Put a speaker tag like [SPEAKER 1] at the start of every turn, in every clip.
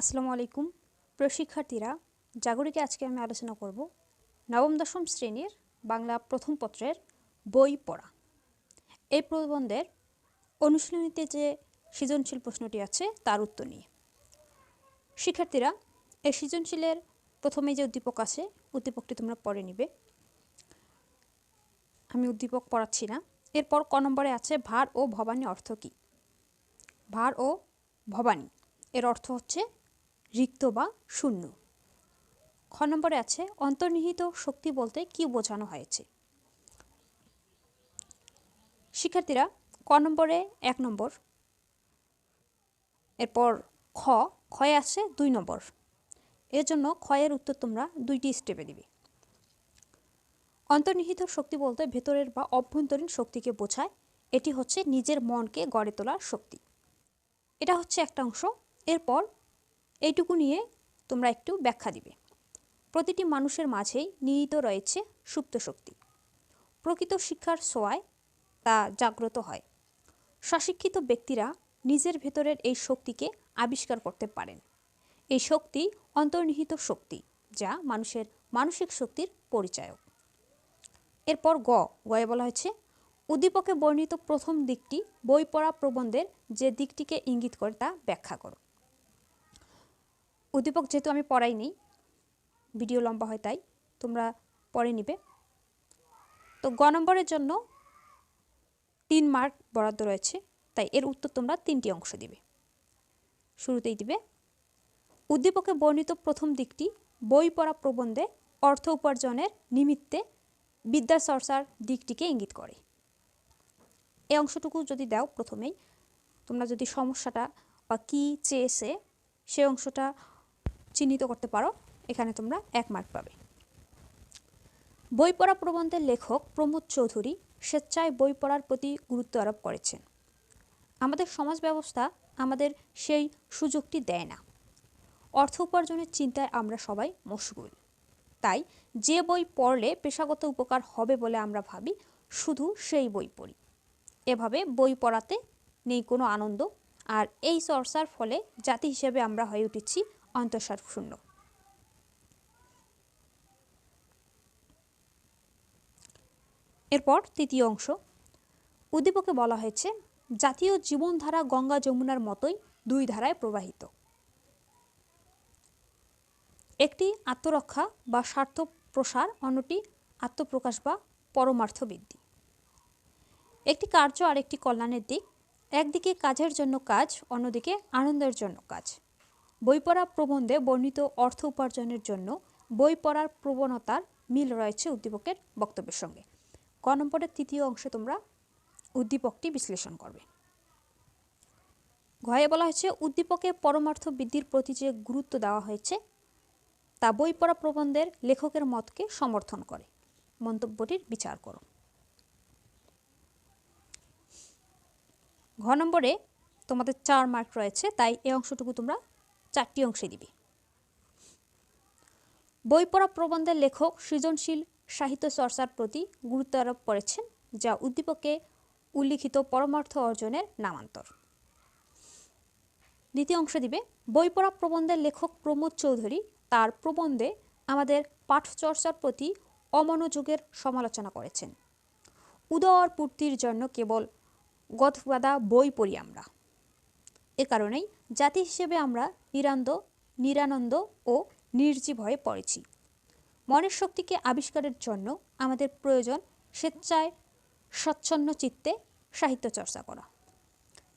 [SPEAKER 1] আসসালামু আলাইকুম। প্রশিক্ষার্থীরা, জাগরিকে আজকে আমি আলোচনা করব নবম, দশম শ্রেণির বাংলা প্রথম পত্রের বই পড়া। এই প্রবন্ধের অনুশীলনীতে যে সৃজনশীল প্রশ্নটি আছে, তার উত্তর নিয়ে। শিক্ষার্থীরা, এই সৃজনশীলের প্রথমে যে উদ্দীপক আছে, উদ্দীপকটি তোমরা পড়ে নিবে। আমি উদ্দীপক পড়াচ্ছি না। এরপর ক নম্বরে আছে, ভার ও ভবানী অর্থ কী? ভার ও ভবানী, এর অর্থ হচ্ছে রিক্ত বা শূন্য। খ নম্বরে আছে, অন্তর্নিহিত শক্তি বলতে কি বোঝানো হয়েছে? শিক্ষার্থীরা, ক নম্বরে এক নম্বর, এরপর খ, ক্ষয়ে আছে দুই নম্বর। এর জন্য ক্ষয়ের উত্তর তোমরা দুইটি স্টেপে দিবে। অন্তর্নিহিত শক্তি বলতে ভেতরের বা অভ্যন্তরীণ শক্তিকে বোঝায়। এটি হচ্ছে নিজের মনকে গড়ে তোলার শক্তি। এটা হচ্ছে একটা অংশ। এরপর এইটুকু নিয়ে তোমরা একটু ব্যাখ্যা দিবে। প্রতিটি মানুষের মাঝেই নিহিত রয়েছে সুপ্ত শক্তি। প্রকৃত শিক্ষার সোয়ায় তা জাগ্রত হয়। স্বশিক্ষিত ব্যক্তিরা নিজের ভেতরের এই শক্তিকে আবিষ্কার করতে পারেন। এই শক্তি অন্তর্নিহিত শক্তি, যা মানুষের মানসিক শক্তির পরিচায়ক। এরপর গ, গয়ে বলা হয়েছে, উদ্দীপকে বর্ণিত প্রথম দিকটি বই পড়া প্রবন্ধের যে দিকটিকে ইঙ্গিত করে তা ব্যাখ্যা করো। উদ্দীপক যেহেতু আমি পড়াইনি, ভিডিও লম্বা হয় তাই, তোমরা পড়ে নিবে। তো গ নম্বরের জন্য তিন মার্ক বরাদ্দ রয়েছে, তাই এর উত্তর তোমরা তিনটি অংশ দিবে। শুরুতেই দিবে, উদ্দীপকে বর্ণিত প্রথম দিকটি বই পড়া প্রবন্ধে অর্থ উপার্জনের নিমিত্তে বিদ্যা চর্চার দিকটিকে ইঙ্গিত করে। এই অংশটুকু যদি দাও প্রথমেই, তোমরা যদি সমস্যাটা বা কী চেয়েছে, সে অংশটা চিহ্নিত করতে পারো, এখানে তোমরা এক মার্ক পাবে। বই পড়া প্রবন্ধের লেখক প্রমোদ চৌধুরী স্বেচ্ছায় বই পড়ার প্রতি গুরুত্ব আরোপ করেছেন। আমাদের সমাজ ব্যবস্থা আমাদের সেই সুযোগটি দেয় না। অর্থ উপার্জনের চিন্তায় আমরা সবাই মশগুল। তাই যে বই পড়লে পেশাগত উপকার হবে বলে আমরা ভাবি, শুধু সেই বই পড়ি। এভাবে বই পড়াতে নেই কোনো আনন্দ, আর এই চর্চার ফলে জাতি হিসেবে আমরা হয়ে উঠেছি অন্তঃসার শূন্য এরপর তৃতীয় অংশ। উদ্দীপকে বলা হয়েছে, জাতীয় জীবনধারা গঙ্গা যমুনার মতোই দুই ধারায় প্রবাহিত। একটি আত্মরক্ষা বা স্বার্থ প্রসার অন্যটি আত্মপ্রকাশ বা পরমার্থ বৃদ্ধি একটি কার্য আর একটি কল্যাণের দিক, একদিকে কাজের জন্য কাজ, অন্যদিকে আনন্দের জন্য কাজ। বই পড়া প্রবন্ধে বর্ণিত অর্থ উপার্জনের জন্য বই পড়ার প্রবণতার মিল রয়েছে উদ্দীপকের বক্তব্যের সঙ্গে। ক নম্বরের তৃতীয় অংশে তোমরা উদ্দীপকটি বিশ্লেষণ করবে। ঘয়ে বলা হয়েছে, উদ্দীপকে পরমার্থ বৃদ্ধির প্রতি যে গুরুত্ব দেওয়া হয়েছে, তা বই পড়া প্রবন্ধের লেখকের মতকে সমর্থন করে। মন্তব্যটির বিচার করো। ঘ নম্বরে তোমাদের চার মার্ক রয়েছে, তাই এই অংশটুকু তোমরা চারটি অংশে দিবে। বই পড়া প্রবন্ধের লেখক সৃজনশীল সাহিত্য চর্চার প্রতি গুরুত্ব আরোপ করেছেন, যা উদ্দীপকে উল্লিখিত পরমার্থ অর্জনের নামান্তর। দ্বিতীয় অংশ দিবে, বই পড়া প্রবন্ধের লেখক প্রমোদ চৌধুরী তার প্রবন্ধে আমাদের পাঠচর্চার প্রতি অমনোযোগের সমালোচনা করেছেন। উদর পূর্তির জন্য কেবল গদবাদা বই পড়ি আমরা। এ কারণেই জাতি হিসেবে আমরা নিরান্দ নিরানন্দ ও নির্জীব হয়ে পড়েছি। মনের শক্তিকে আবিষ্কারের জন্য আমাদের প্রয়োজন স্বেচ্ছায় স্বচ্ছন্ন চিত্তে সাহিত্য চর্চা করা।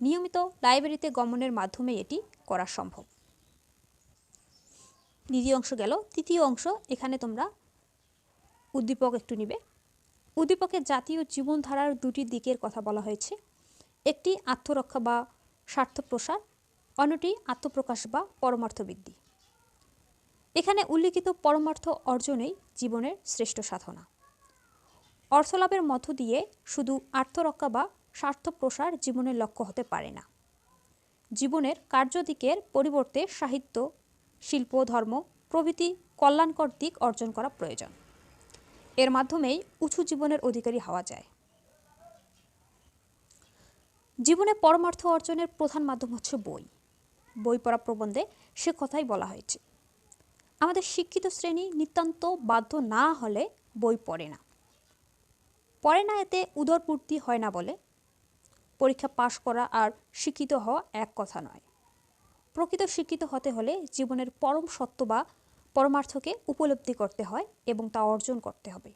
[SPEAKER 1] নিয়মিত লাইব্রেরিতে গমনের মাধ্যমে এটি করা সম্ভব। দ্বিতীয় অংশ গেল। তৃতীয় অংশ, এখানে তোমরা উদ্দীপক একটু নিবে। উদ্দীপকের জাতীয় জীবনধারার দুটি দিকের কথা বলা হয়েছে। একটি আত্মরক্ষা বা স্বার্থ প্রসার অন্যটি আত্মপ্রকাশ বা পরমার্থ বৃদ্ধি এখানে উল্লিখিত পরমার্থ অর্জনেই জীবনের শ্রেষ্ঠ সাধনা। অর্থলাভের মধ্য দিয়ে শুধু আত্মরক্ষা বা স্বার্থ প্রসার জীবনের লক্ষ্য হতে পারে না। জীবনের কার্যদিকের পরিবর্তে সাহিত্য, শিল্প, ধর্ম, প্রভৃতি কল্যাণকর দিক অর্জন করা প্রয়োজন। এর মাধ্যমেই উঁচু জীবনের অধিকারী হওয়া যায়। জীবনে পরমার্থ অর্জনের প্রধান মাধ্যম হচ্ছে বই। বই পড়া প্রবন্ধে সে কথাই বলা হয়েছে। আমাদের শিক্ষিত শ্রেণি নিতান্ত বাধ্য না হলে বই পড়ে না। পড়ে না এতে উদরপূর্তি হয় না বলে। পরীক্ষা পাশ করা আর শিক্ষিত হওয়া এক কথা নয়। প্রকৃত শিক্ষিত হতে হলে জীবনের পরম সত্য বা পরমার্থকে উপলব্ধি করতে হয় এবং তা অর্জন করতে হবে।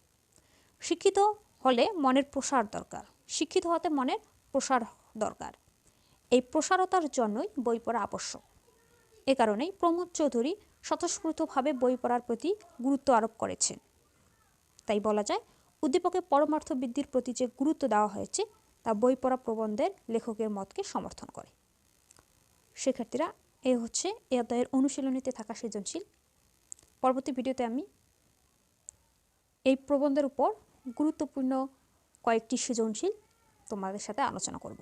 [SPEAKER 1] শিক্ষিত হলে মনের প্রসার দরকার। শিক্ষিত হতে মনের প্রসার দরকার। এই প্রসারতার জন্যই বই পড়া আবশ্যক। এ কারণেই প্রমোদ চৌধুরী স্বতঃস্ফূর্তভাবে বই পড়ার প্রতি গুরুত্ব আরোপ করেছেন। তাই বলা যায়, উদ্দীপকে পরমার্থ বৃদ্ধির প্রতি যে গুরুত্ব দেওয়া হয়েছে, তা বই পড়া প্রবন্ধের লেখকের মতকে সমর্থন করে। শিক্ষার্থীরা, এ হচ্ছে এ অধ্যায়ের অনুশীলনীতে থাকা সৃজনশীল। পরবর্তী ভিডিওতে আমি এই প্রবন্ধের উপর গুরুত্বপূর্ণ কয়েকটি সৃজনশীল তোমাদের সাথে আলোচনা করব।